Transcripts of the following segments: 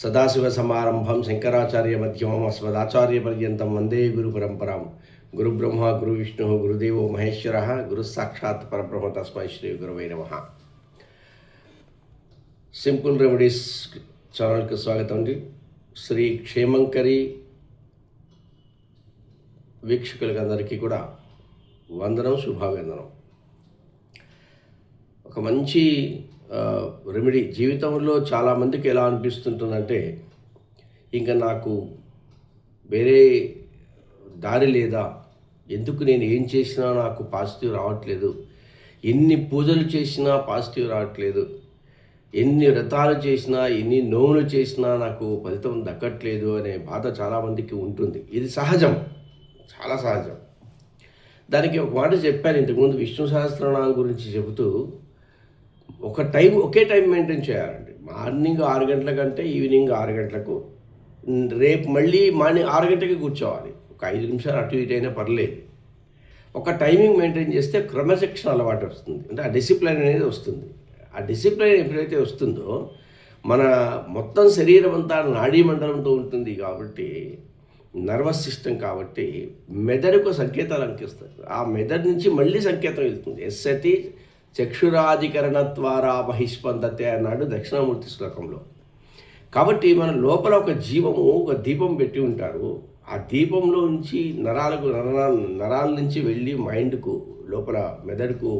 సదాశివ సమారంభం శంకరాచార్య మధ్యమం అస్మదాచార్య పర్యంతం వందే గురు పరంపరాం గురు బ్రహ్మ గురు విష్ణు గురుదేవో మహేశ్వర గురు సాక్షాత్ పరబ్రహ్మ తస్మై శ్రీ గురువై నమ. సింపుల్ రెమెడీస్ ఛానల్కి స్వాగతం అండి. శ్రీ క్షేమంకరి వీక్షకులకి అందరికీ కూడా వందనం శుభావందనం ఒక మంచి రెమెడీ జీవితంలో చాలామందికి ఎలా అనిపిస్తుంటుందంటే ఇంకా నాకు వేరే దారి లేదా ఎందుకు నేను ఏం చేసినా నాకు పాజిటివ్ రావట్లేదు ఎన్ని పూజలు చేసినా పాజిటివ్ రావట్లేదు ఎన్ని వ్రతాలు చేసినా ఎన్ని నోములు చేసినా నాకు ఫలితం దక్కట్లేదు అనే బాధ చాలామందికి ఉంటుంది. ఇది సహజం. చాలా సహజం. దానికి ఒక మాట చెప్పాను ఇంతకుముందు విష్ణు సహస్రనామం గురించి చెబుతూ ఒక టైం ఒకే టైం మెయింటైన్ చేయాలండి. మార్నింగ్ ఆరు గంటల కంటే ఈవినింగ్ ఆరు గంటలకు రేపు మళ్ళీ మార్నింగ్ ఆరు గంటలకి కూర్చోవాలి. ఒక ఐదు నిమిషాలు అటు ఇటు అయినా పర్లేదు. ఒక టైమింగ్ మెయింటైన్ చేస్తే క్రమశిక్షణ అలవాటు వస్తుంది. అంటే ఆ డిసిప్లిన్ అనేది వస్తుంది. ఆ డిసిప్లైన్ ఎప్పుడైతే వస్తుందో మన మొత్తం శరీరం అంతా నాడీ మండలంతో ఉంటుంది కాబట్టి నర్వస్ సిస్టమ్ కాబట్టి మెదడుకు సంకేతాలు అంకిస్తారు ఆ మెదడు నుంచి మళ్ళీ సంకేతం వెళ్తుంది. ఎస్ఎటీ చక్షురాధికరణ ద్వారా బహిష్పందతే అన్నాడు దక్షిణామూర్తి శ్లోకంలో. కాబట్టి మన లోపల ఒక జీవము ఒక దీపం పెట్టి ఉంటారు. ఆ దీపంలో నుంచి నరాలకు నరాల నరాల నుంచి వెళ్ళి మైండ్కు లోపల మెదడుకు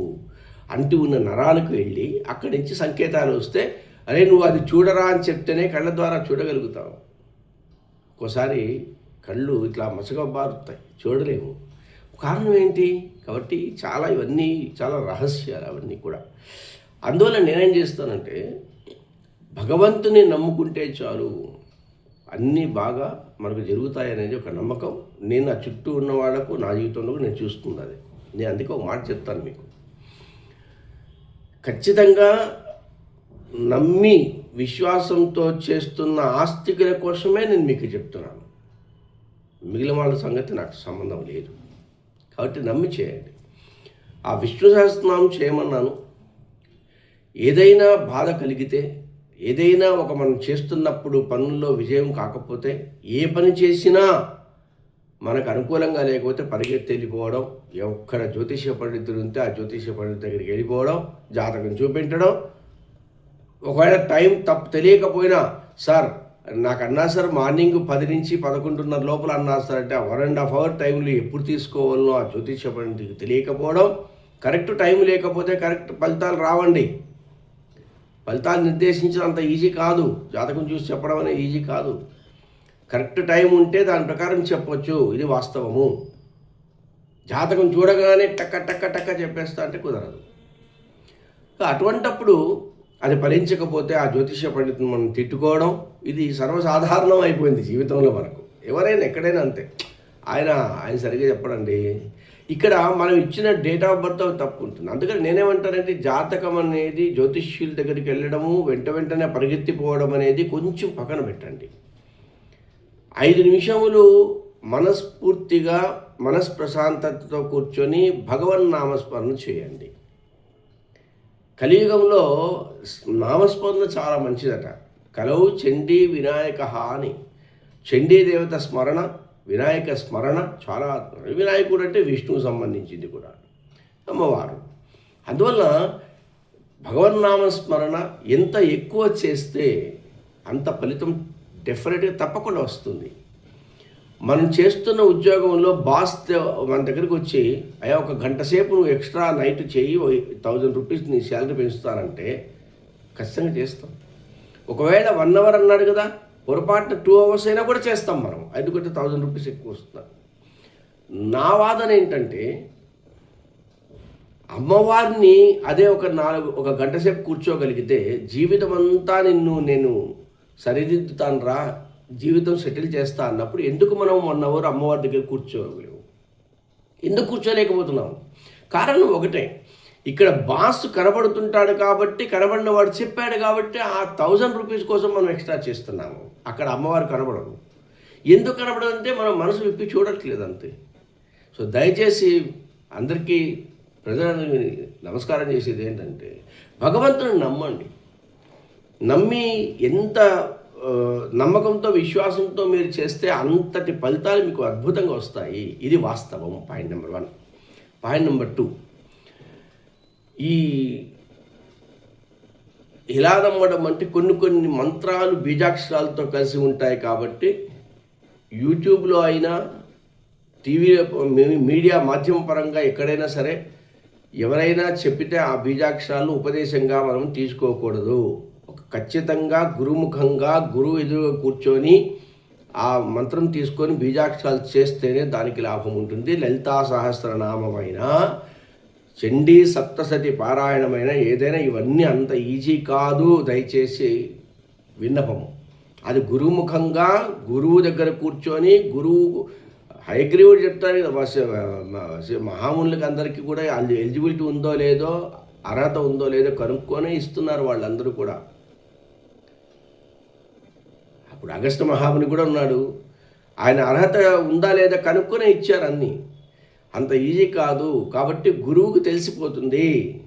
అంటి ఉన్న నరాలకు వెళ్ళి అక్కడి నుంచి సంకేతాలు వస్తే అరే నువ్వు అది చూడరా అని చెప్తేనే కళ్ళ ద్వారా చూడగలుగుతావు. ఒక్కోసారి కళ్ళు ఇట్లా మసకబారుతాయి చూడలేము కారణం ఏంటి? కాబట్టి చాలా ఇవన్నీ చాలా రహస్యాలు అవన్నీ కూడా. అందువల్ల నేనేం చేస్తానంటే భగవంతుని నమ్ముకుంటే చాలు అన్నీ బాగా మనకు జరుగుతాయనేది ఒక నమ్మకం. నేను నా చుట్టూ ఉన్న వాళ్ళకు నా జీవితంలో నేను చూస్తుంది అది. నేను అందుకే ఒక మాట చెప్తాను మీకు. ఖచ్చితంగా నమ్మి విశ్వాసంతో చేస్తున్న ఆస్తికుల కోసమే నేను మీకు చెప్తున్నాను. మిగిలిన వాళ్ళ సంగతి నాకు సంబంధం లేదు. కాబట్టి నమ్మి చేయండి. ఆ విష్ణు సహస్రనామం చేయమన్నాను. ఏదైనా బాధ కలిగితే ఏదైనా ఒక మనం చేస్తున్నప్పుడు పనుల్లో విజయం కాకపోతే ఏ పని చేసినా మనకు అనుకూలంగా లేకపోతే పరిగెత్తి వెళ్ళిపోవడం ఎక్కడ జ్యోతిష పండితుడు ఉంటే ఆ జ్యోతిష పండితుడి దగ్గరికి వెళ్ళిపోవడం జాతకం చూపించడం. ఒకవేళ టైం తప్పు తెలియకపోయినా సార్ నాకు అన్నా సార్ మార్నింగ్ పది నుంచి పదకొండున్నర లోపల అన్నా సార్ అంటే వన్ అండ్ హాఫ్ అవర్ టైంలో ఎప్పుడు తీసుకోవాలనో ఆ జ్యోతిష పండితుడికి తెలియకపోవడం కరెక్ట్ టైం లేకపోతే కరెక్ట్ ఫలితాలు రావండి. ఫలితాలు నిర్దేశించడం అంత ఈజీ కాదు. జాతకం చూసి చెప్పడం అనేది ఈజీ కాదు. కరెక్ట్ టైం ఉంటే దాని ప్రకారం చెప్పొచ్చు. ఇది వాస్తవము. జాతకం చూడగానే టక్క టక్క టక్క చెప్పేస్తా అంటే కుదరదు. అటువంటప్పుడు అది ఫలించకపోతే ఆ జ్యోతిష పండితుని మనం తిట్టుకోవడం ఇది సర్వసాధారణం అయిపోయింది జీవితంలో మనకు. ఎవరైనా ఎక్కడైనా అంతే. ఆయన ఆయన సరిగ్గా చెప్పడండి. ఇక్కడ మనం ఇచ్చిన డేట్ ఆఫ్ బర్త్ తప్పు ఉంటుంది అందుకని నేనేమంటానంటే జాతకం అనేది జ్యోతిష్యుల దగ్గరికి వెళ్ళడము వెంట వెంటనే పరిగెత్తిపోవడం అనేది కొంచెం పక్కన పెట్టండి. ఐదు నిమిషములు మనస్ఫూర్తిగా మనస్ప్రశాంతతతో కూర్చొని భగవన్ నామస్మరణ చేయండి. కలియుగంలో నామస్మరణ చాలా మంచిదట. కలవు చండీ వినాయక అని. చండీ దేవత స్మరణ వినాయక స్మరణ చాలా వినాయకుడు అంటే విష్ణువు సంబంధించింది కూడా. అమ్మవారు. అందువల్ల భగవన్నామ స్మరణ ఎంత ఎక్కువ చేస్తే అంత ఫలితం డెఫినెట్గా తప్పకుండా వస్తుంది. మనం చేస్తున్న ఉద్యోగంలో బాస్ మన దగ్గరికి వచ్చి అయ్యా ఒక గంట సేపు నువ్వు ఎక్స్ట్రా నైట్ చేయి థౌజండ్ రూపీస్ నీ శాలరీ పెంచుతానంటే ఖచ్చితంగా చేస్తాం. ఒకవేళ వన్ అవర్ అన్నాడు కదా పొరపాటున టూ అవర్స్ అయినా కూడా చేస్తాం మనం ఎందుకంటే థౌజండ్ రూపీస్ ఎక్కువ వస్తుంది. నా వాదన ఏంటంటే అమ్మవారిని అదే ఒక నాలుగు ఒక గంట సేపు కూర్చోగలిగితే జీవితం అంతా నిన్ను నేను సరిదిద్దుతాను రా జీవితం సెటిల్ చేస్తా అన్నప్పుడు ఎందుకు మనం వన్ అవర్ అమ్మవారి దగ్గర కూర్చోలేము ఎందుకు కూర్చోలేకపోతున్నాం కారణం ఒకటే. ఇక్కడ బాస్ కనబడుతుంటాడు కాబట్టి కనబడిన వాడు చెప్పాడు కాబట్టి ఆ థౌజండ్ రూపీస్ కోసం మనం ఎక్స్ట్రా చేస్తున్నాము. అక్కడ అమ్మవారు కనబడదు ఎందుకు కనబడదంటే మనం మనసు విప్పి చూడట్లేదు అంతే. సో దయచేసి అందరికీ ప్రజలకు నమస్కారం చేసేది ఏంటంటే భగవంతుని నమ్మండి. నమ్మి ఎంత నమ్మకంతో విశ్వాసంతో మీరు చేస్తే అంతటి ఫలితాలు మీకు అద్భుతంగా వస్తాయి. ఇది వాస్తవం. Point number one point number two ఈ ఇలా నమ్మడం అంటే కొన్ని కొన్ని మంత్రాలు బీజాక్షరాలతో కలిసి ఉంటాయి కాబట్టి యూట్యూబ్లో అయినా టీవీ మీడియా మాధ్యమ పరంగా ఎక్కడైనా సరే ఎవరైనా చెప్పితే ఆ బీజాక్షరాలను ఉపదేశంగా మనం తీసుకోకూడదు. ఒక ఖచ్చితంగా గురుముఖంగా గురువు ఎదురుగా కూర్చొని ఆ మంత్రం తీసుకొని బీజాక్షరాలు చేస్తేనే దానికి లాభం ఉంటుంది. లలితా సహస్రనామమైన చండీ సప్తసతి పారాయణమైన ఏదైనా ఇవన్నీ అంత ఈజీ కాదు దయచేసి విన్నపము. అది గురుముఖంగా గురువు దగ్గర కూర్చొని గురువు హైగ్రీవుడు చెప్తారు కదా మహామునులకి అందరికీ కూడా ఎలిజిబిలిటీ ఉందో లేదో అర్హత ఉందో లేదో కనుక్కొని ఇస్తున్నారు వాళ్ళందరూ కూడా. అప్పుడు అగస్త్య మహాముని కూడా ఉన్నాడు. ఆయన అర్హత ఉందా లేదా కనుక్కొని ఇచ్చారు అన్నీ. అంత ఈజీ కాదు కాబట్టి గురువుకు తెలిసిపోతుంది.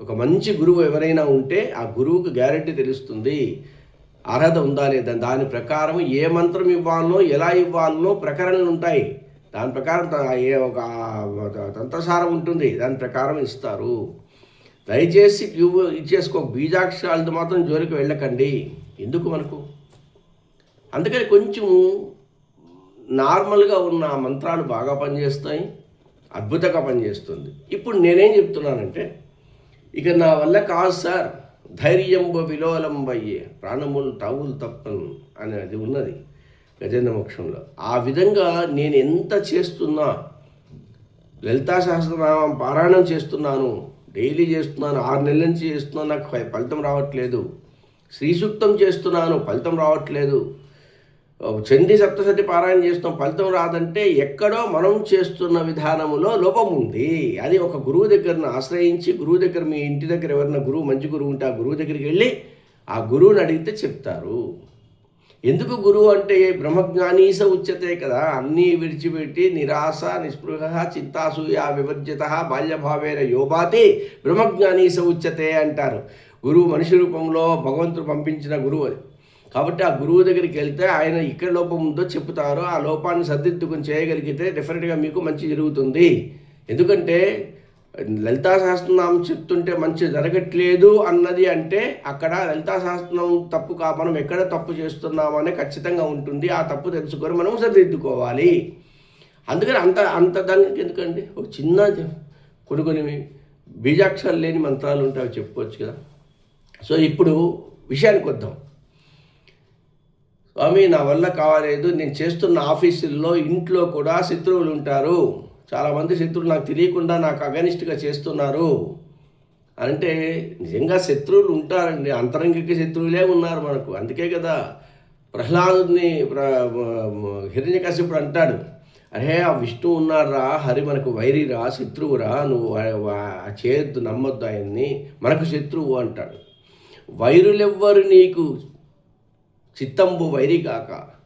ఒక మంచి గురువు ఎవరైనా ఉంటే ఆ గురువుకు గ్యారెంటీ తెలుస్తుంది. అర్హత ఉందా లేదా? దాని ప్రకారం ఏ మంత్రం ఇవ్వాలనో ఎలా ఇవ్వాలనో ప్రకరణలు ఉంటాయి. దాని ప్రకారం ఏ ఒక తంత్రసారం ఉంటుంది. దాని ప్రకారం ఇస్తారు. దయచేసి ట్యూబ్ ఇచ్చేసుకో. బీజాక్షరాలతో మాత్రం జోలికి వెళ్ళకండి. ఎందుకు మనకు? అందుకని కొంచెం నార్మల్గా ఉన్న మంత్రాలు బాగా పనిచేస్తాయి అద్భుతంగా పనిచేస్తుంది. ఇప్పుడు నేనేం చెప్తున్నానంటే ఇక నా వల్ల కాదు సార్ ధైర్యంబ విలోలంబయ్యే ప్రాణములు తావులు తప్పను అనేది ఉన్నది గజేంద్ర మోక్షంలో. ఆ విధంగా నేను ఎంత చేస్తున్నా లలితా సహస్రనామం పారాయణం చేస్తున్నాను డైలీ చేస్తున్నాను ఆరు నెలల నుంచి చేస్తున్నాను నాకు ఫలితం రావట్లేదు. శ్రీ సూక్తం చేస్తున్నాను ఫలితం రావట్లేదు. చండీ సప్తసతి పారాయణ చేస్తాం ఫలితం రాదంటే ఎక్కడో మనం చేస్తున్న విధానములో లోపం ఉంది. అది ఒక గురువు దగ్గరను ఆశ్రయించి గురువు దగ్గర మీ ఇంటి దగ్గర ఎవరైనా గురువు మంచి గురువు ఉంటే ఆ గురువు దగ్గరికి వెళ్ళి ఆ గురువుని అడిగితే చెప్తారు. ఎందుకు గురువు అంటే బ్రహ్మజ్ఞానీస ఉచ్యతే కదా అన్నీ విడిచిపెట్టి నిరాశ నిస్పృహ చింతాసూయ వివర్జిత బాల్యభావేన యోబాతి బ్రహ్మజ్ఞానీస ఉచ్యతే అంటారు. గురువు మనిషి రూపంలో భగవంతుడు పంపించిన గురువు అది. కాబట్టి ఆ గురువు దగ్గరికి వెళ్తే ఆయన ఇక్కడ లోపం ఉందో చెప్తారు ఆ లోపాన్ని సర్దిద్దుకుని చేయగలిగితే డెఫినెట్గా మీకు మంచి జరుగుతుంది. ఎందుకంటే లలితా సహస్రనామం చెప్తుంటే మంచి జరగట్లేదు అన్నది అంటే అక్కడ లలితా సహస్రనామం తప్పు కా మనం ఎక్కడ తప్పు చేస్తున్నామనే అనే ఖచ్చితంగా ఉంటుంది. ఆ తప్పు తెలుసుకొని మనం సరిదిద్దుకోవాలి. అందుకని అంత అంత దానికి ఎందుకండి? ఒక చిన్న కొన్ని కొన్ని బీజాక్షరాలు లేని మంత్రాలు ఉంటాయి చెప్పుకోవచ్చు కదా. సో ఇప్పుడు విషయానికి వద్దాం. స్వామి నా వల్ల కావాలేదు. నేను చేస్తున్న ఆఫీసుల్లో ఇంట్లో కూడా శత్రువులు ఉంటారు. చాలామంది శత్రువులు నాకు తెలియకుండా నాకు అగనిస్ట్గా చేస్తున్నారు. అంటే నిజంగా శత్రువులు ఉంటారండి. అంతరంగిక శత్రువులే ఉన్నారు మనకు. అందుకే కదా ప్రహ్లాదుని హిరణ్యకశిపుడు అంటాడు. అరే ఆ విష్ణు ఉన్నారా హరి మనకు వైరిరా శత్రువురా. నువ్వు ఆ- చేయొద్దు నమ్మొద్దు ఆయన్ని. మనకు శత్రువు అంటాడు. వైరులెవ్వరు నీకు? చిత్తంబు వైరిగాక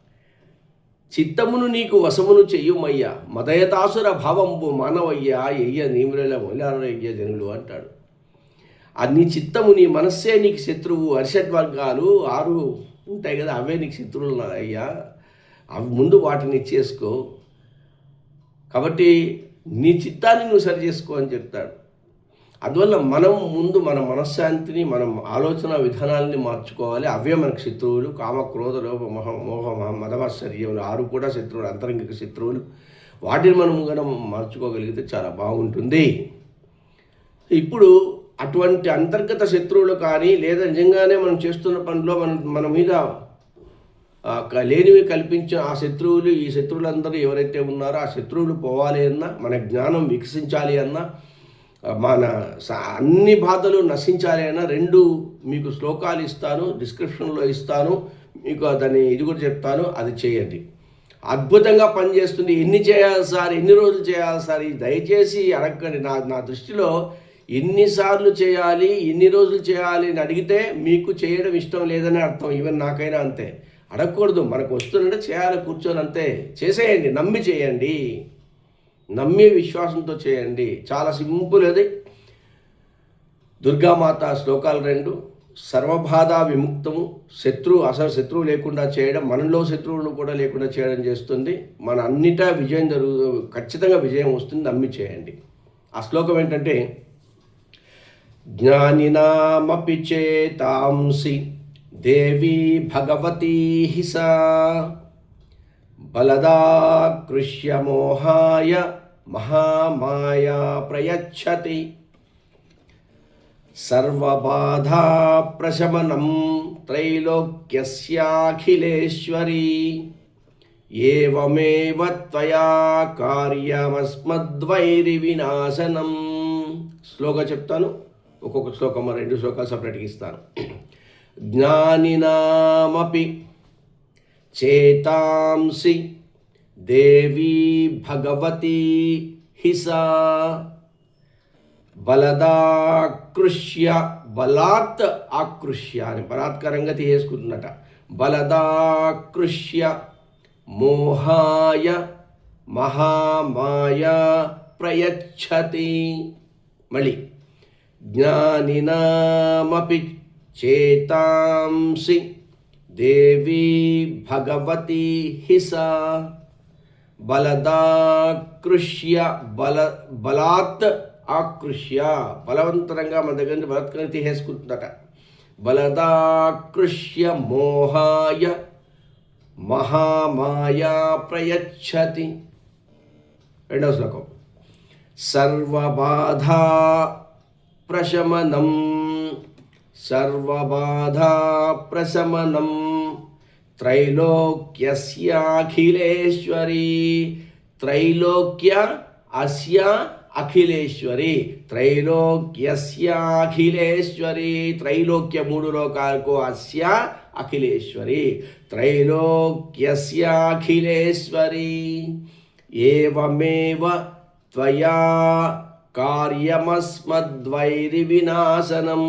చిత్తమును నీకు వశమును చెయ్యుమయ్యా మదయతాసుర భావంబు మానవయ్యా. ఎయ్య నీముల మొలారయ్య జనులు అంటాడు. ఆ నీ చిత్తము నీ మనస్సే నీకు శత్రువు. అరిషడ్వర్గాలు ఆరు ఉంటాయి కదా అవే నీకు శత్రువులు అయ్యా అవి ముందు వాటిని ఇచ్చేసుకో కాబట్టి నీ చిత్తాన్ని నువ్వు సరి చేసుకో అని చెప్తాడు. అందువల్ల మనం ముందు మన మనశ్శాంతిని మనం ఆలోచన విధానాలని మార్చుకోవాలి. అవే మనకు శత్రువులు. కామ క్రోధ లోభ మోహ మహ- ఆరు కూడా శత్రువులు అంతరంగిక శత్రువులు. వాటిని మనం కూడా మార్చుకోగలిగితే చాలా బాగుంటుంది. ఇప్పుడు అటువంటి అంతర్గత శత్రువులు కానీ లేదా నిజంగానే మనం చేస్తున్న పనిలో మన మన మీద లేనివి కల్పించిన ఆ శత్రువులు ఈ శత్రువులందరూ ఎవరైతే ఉన్నారో ఆ శత్రువులు పోవాలి అన్నా మన జ్ఞానం వికసించాలి అన్నా మన స- అన్ని బాధలు నశించాలి అయినా రెండు మీకు శ్లోకాలు ఇస్తాను డిస్క్రిప్షన్లో ఇస్తాను మీకు దాన్ని ఇది కూడా చెప్తాను అది చేయండి. అద్భుతంగా పనిచేస్తుంది. ఎన్ని చేయాలి సార్? ఎన్ని రోజులు చేయాలి సార్? ఇది దయచేసి అడగండి. నా నా దృష్టిలో ఎన్నిసార్లు చేయాలి ఎన్ని రోజులు చేయాలి అని అడిగితే మీకు చేయడం ఇష్టం లేదని అర్థం. ఈవెన్ నాకైనా అంతే. అడగకూడదు. మనకు వస్తుందంటే చేయాలి కూర్చొని అంతే. చేసేయండి. నమ్మి చేయండి. నమ్మి విశ్వాసంతో చేయండి. చాలా సింపుల్ అది. దుర్గామాత శ్లోకాలు రెండు. సర్వబాధ విముక్తము. శత్రువు అసలు శత్రువు లేకుండా చేయడం మనలో శత్రువులు కూడా లేకుండా చేయడం చేస్తుంది. మన అన్నిటా విజయం జరుగు ఖచ్చితంగా విజయం వస్తుంది. నమ్మి చేయండి. ఆ శ్లోకం ఏంటంటే జ్ఞానినామపి చేతాంసి దేవీ భగవతీ హిసా బలదాకృష్యమోహాయ మహామాయా ప్రయచ్చతి. సర్వబాధా ప్రశమనం త్రైలోక్యస్యాఖిలేశ్వరీ. ఏవమేవ త్వయా కార్యమస్మద్వైరి వినాశనం శ్లోక చెప్తాను. ఒక్కొక్క శ్లోకం రెండు శ్లోకాలు సపరేట్గా ఇస్తాను. జ్ఞానినామపి చేతాంసి దేవీ భగవతి హిసా బలదాకృష్య బలాత్ ఆకృష్య అని బలాత్కారంగా తీసేసుకుంటున్నట బలదాకృష్య మోహాయ మహామాయ ప్రయచ్చతి. మళ్ళీ జ్ఞానినామపి చేతాంసి దేవీ భగవతి హిసా బలదాకృష్య బల బలాత్ ఆకృష్య బలవంతరంగా మన దగ్గర నుంచి బలత్కరణ తీసేసుకుంటుందట బలదాకృష్య మోహాయ మహామాయా ప్రయచ్చతి రెండవ శ్లోకం సర్వబాధా ప్రశమనం సర్వబాధా ప్రశమనం త్రైలోక్యస్యాఖిలేశ్వరీ త్రైలోక్య అస్య అఖిలేశ్వరి త్రైలోక్యస్యాఖిలేశ్వరి త్రైలోక్య మూడు లోకాలకు అస్య అఖిలేశ్వరి। త్రైలోక్యస్యాఖిలేశ్వరి ఏవమేవ త్వయా కార్యమస్మద్వైరి వినాశనం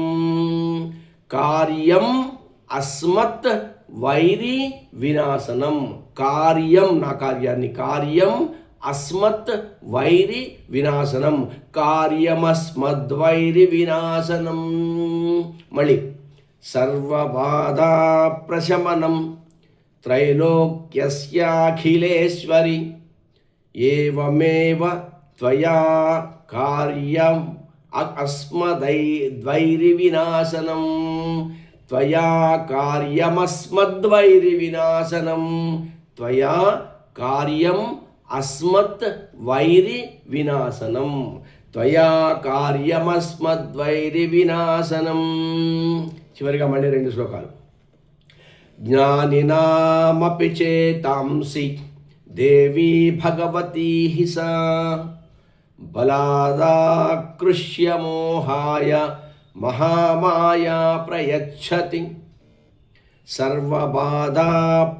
కార్యం అస్మత్ వైరి వినాశనం. కార్యం నా కార్యాన్ని కార్యం. అస్మత్ వైరి వినాశనం. కార్యమస్మద్వైరి వినాశనం. మళ్ళీ సర్వబాధా ప్రశమనం. త్రైలోక్యస్యాఖిలేశ్వరి. ఏవమేవ త్వయా కార్యం. అస్మదై ద్వైరి వినాశనం. త్వయా కార్యమస్మద్వైరి వినాశనం. త్వయా కార్యం అస్మత్ వైరి వినాశనం. త్వయా కార్యమస్మద్వైరి వినాశనం. చివరిగా మళ్ళీ రెండు శ్లోకాలు. జ్ఞానినామపి చేతాంసి దేవీ భగవతీ హిసా. బలాదాకృష్యమోహాయ మహామాయా ప్రయచ్చతి. సర్వబాధా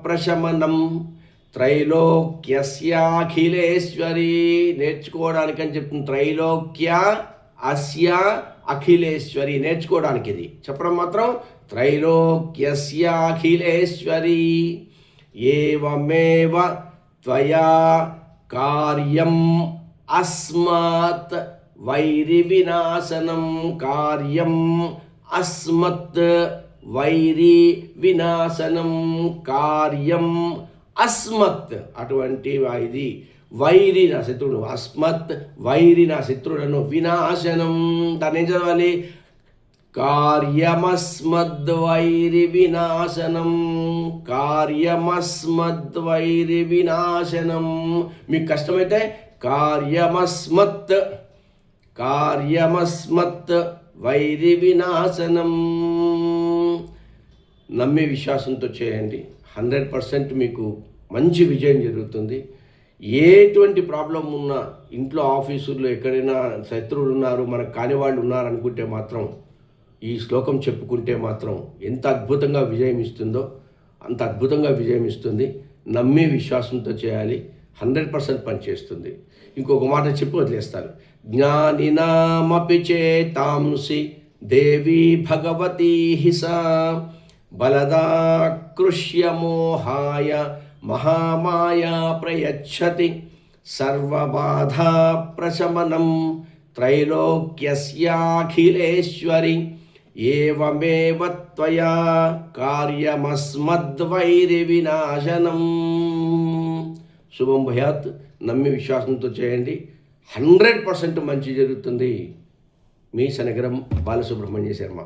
ప్రశమనం త్రైలోక్యస్యాఖిలేశ్వరి. నేర్చుకోవడానికి అని చెప్తుంది. త్రైలోక్య అస్య అఖిలేశ్వరి నేర్చుకోవడానికి ఇది చెప్పడం మాత్రం త్రైలోక్యస్యాఖిలేశ్వరి. ఏవమేవ త్వయా కార్యం అస్మాత్. వైరి వినాశనం కార్యం అస్మత్. వైరి వినాశనం కార్యం అస్మత్. అటువంటి ఇది వైరి నా శత్రుడు అస్మత్ వైరి నా శత్రుడను వినాశనం. దాన్ని ఏం చదవాలి? కార్యమస్మద్వైరి వినాశనం కార్యమస్మద్వైరి వినాశనం మీకు కష్టమైతే కార్యమస్మత్. కార్యమస్మత్ వైరి వినాశనం. నమ్మి విశ్వాసంతో చేయండి. హండ్రెడ్ పర్సెంట్ మీకు మంచి విజయం జరుగుతుంది. ఎటువంటి ప్రాబ్లం ఉన్నా ఇంట్లో ఆఫీసుల్లో ఎక్కడైనా శత్రువులు ఉన్నారు మనకు కాని వాళ్ళు ఉన్నారు అనుకుంటే మాత్రం ఈ శ్లోకం చెప్పుకుంటే మాత్రం ఎంత అద్భుతంగా విజయం ఇస్తుందో అంత అద్భుతంగా విజయం ఇస్తుంది. నమ్మి విశ్వాసంతో చేయాలి. హండ్రెడ్ పర్సెంట్ పనిచేస్తుంది. ఇంకొక మాట చెప్పి వదిలేస్తాను. జ్ఞానినామపి చేతాంసి దేవీ భగవతీ హిసా బలదాకృష్యమోహాయ మహామాయా ప్రయచ్చతి సర్వబాధా ప్రశమనం త్రైలోక్యస్యాఖిలేశ్వరి ఏవమేవ త్వయా కార్యమస్మద్వైరి వినాశనం శుభం భయాత్ నమ్మి విశ్వాసంతో చేయండి హండ్రెడ్ పర్సెంట్ మంచి జరుగుతుంది. మీ శనగరం బాలసుబ్రహ్మణ్య శర్మ.